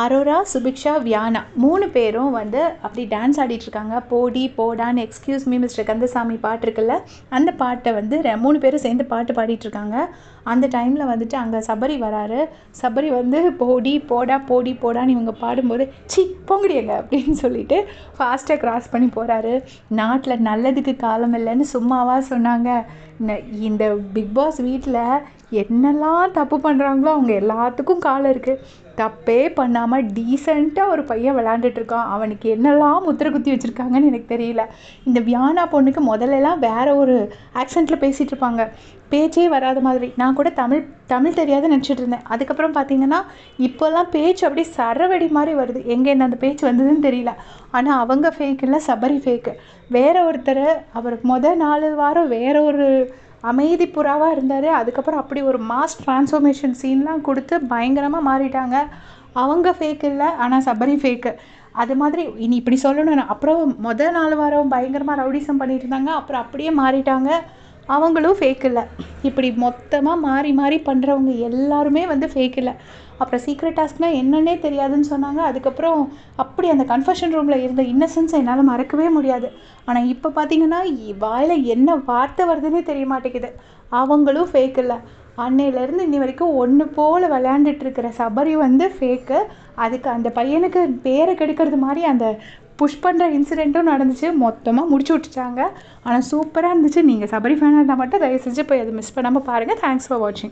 அரோரா சுபிக்ஷா வியானா மூணு பேரும் வந்து அப்படி டான்ஸ் ஆடிட்டுருக்காங்க போடி போடான்னு எக்ஸ்கியூஸ் மீ மிஸ்டர் கந்தசாமி பாட்டு இருக்குல்ல அந்த பாட்டை வந்து மூணு பேரும் சேர்ந்து பாட்டு பாடிட்டுருக்காங்க அந்த டைமில் வந்துட்டு அங்கே சபரி வராரு. சபரி வந்து போடி போடா போடி போடான்னு இவங்க பாடும்போது சி போங்கடியங்க அப்படின்னு சொல்லிட்டு ஃபாஸ்ட்டாக கிராஸ் பண்ணி போகிறாரு நாட்டில் நல்லதுக்கு காலம் இல்லைன்னு சும்மாவா சொன்னாங்க. இந்த பிக் பாஸ் வீட்டில் என்னெல்லாம் தப்பு பண்ணுறாங்களோ அவங்க எல்லாத்துக்கும் காலம் இருக்குது தப்பே பண்ணாமல் டீசெண்டாக ஒரு பையன் விளாண்டுட்ருக்கான் அவனுக்கு என்னெல்லாம் முத்திரை குத்தி வச்சுருக்காங்கன்னு எனக்கு தெரியல. இந்த வியானா பொண்ணுக்கு முதல்லலாம் வேறு ஒரு ஆக்சென்ட்டில் பேசிகிட்டு இருப்பாங்க. பேச்சே வராத மாதிரி. நான் கூட தமிழ் தமிழ் தெரியாத நினச்சிட்டு இருந்தேன். அதுக்கப்புறம் பார்த்தீங்கன்னா இப்போல்லாம் பேச்சு அப்படியே சரவடி மாதிரி வருது. எங்கேருந்து அந்த பேச்சு வந்ததுன்னு தெரியல. ஆனால் அவங்க ஃபேக் இல்லை சபரி ஃபேக்கு வேற ஒருத்தர் அவர் முதல் நாலு வாரம் வேற ஒரு அமைதி புறாவாக இருந்தார். அதுக்கப்புறம் அப்படி ஒரு மாஸ் ட்ரான்ஸ்ஃபர்மேஷன் சீன்லாம் கொடுத்து பயங்கரமாக மாறிட்டாங்க. அவங்க ஃபேக் இல்லை ஆனால் சபரி ஃபேக்கு அது மாதிரி இனி இப்படி சொல்லணும் அப்புறம் முதல் நாலு வாரம் பயங்கரமாக ரவுடிசம் பண்ணிட்டு இருந்தாங்க. அப்புறம் அப்படியே மாறிட்டாங்க. அவங்களும் ஃபேக் இல்லை. இப்படி மொத்தமாக மாறி மாறி பண்ணுறவங்க எல்லாருமே வந்து ஃபேக் இல்லை. அப்புறம் சீக்ரெட் டாஸ்க்னால் என்னன்னே தெரியாதுன்னு சொன்னாங்க. அதுக்கப்புறம் அப்படி அந்த கன்ஃபஷன் ரூமில் இருந்த இன்னசென்ஸை என்னால் மறக்கவே முடியாது. ஆனால் இப்போ பார்த்தீங்கன்னா இ- என்ன வார்த்தை வருதுன்னே தெரிய மாட்டேங்குது. அவங்களும் ஃபேக் இல்லை. அன்னையிலேருந்து இன்னி வரைக்கும் ஒன்று போல் விளையாண்டுட்டு இருக்கிற சபரி வந்து ஃபேக்கு அதுக்கு அந்த பையனுக்கு பேரை கெடுக்கிறது மாதிரி அந்த புஷ் பண்ணுற இன்சிடெண்ட்டும் நடந்துச்சு. மொத்தமாக முடிச்சு விட்டுட்டாங்க. ஆனால் சூப்பராக இருந்துச்சு. நீங்கள் சபரி ஃபேனாக இருந்தால் மட்டும் தயவு செஞ்சு போய் அதை மிஸ் பண்ணாமல் பாருங்கள் தேங்க்ஸ் ஃபார் வாட்சிங்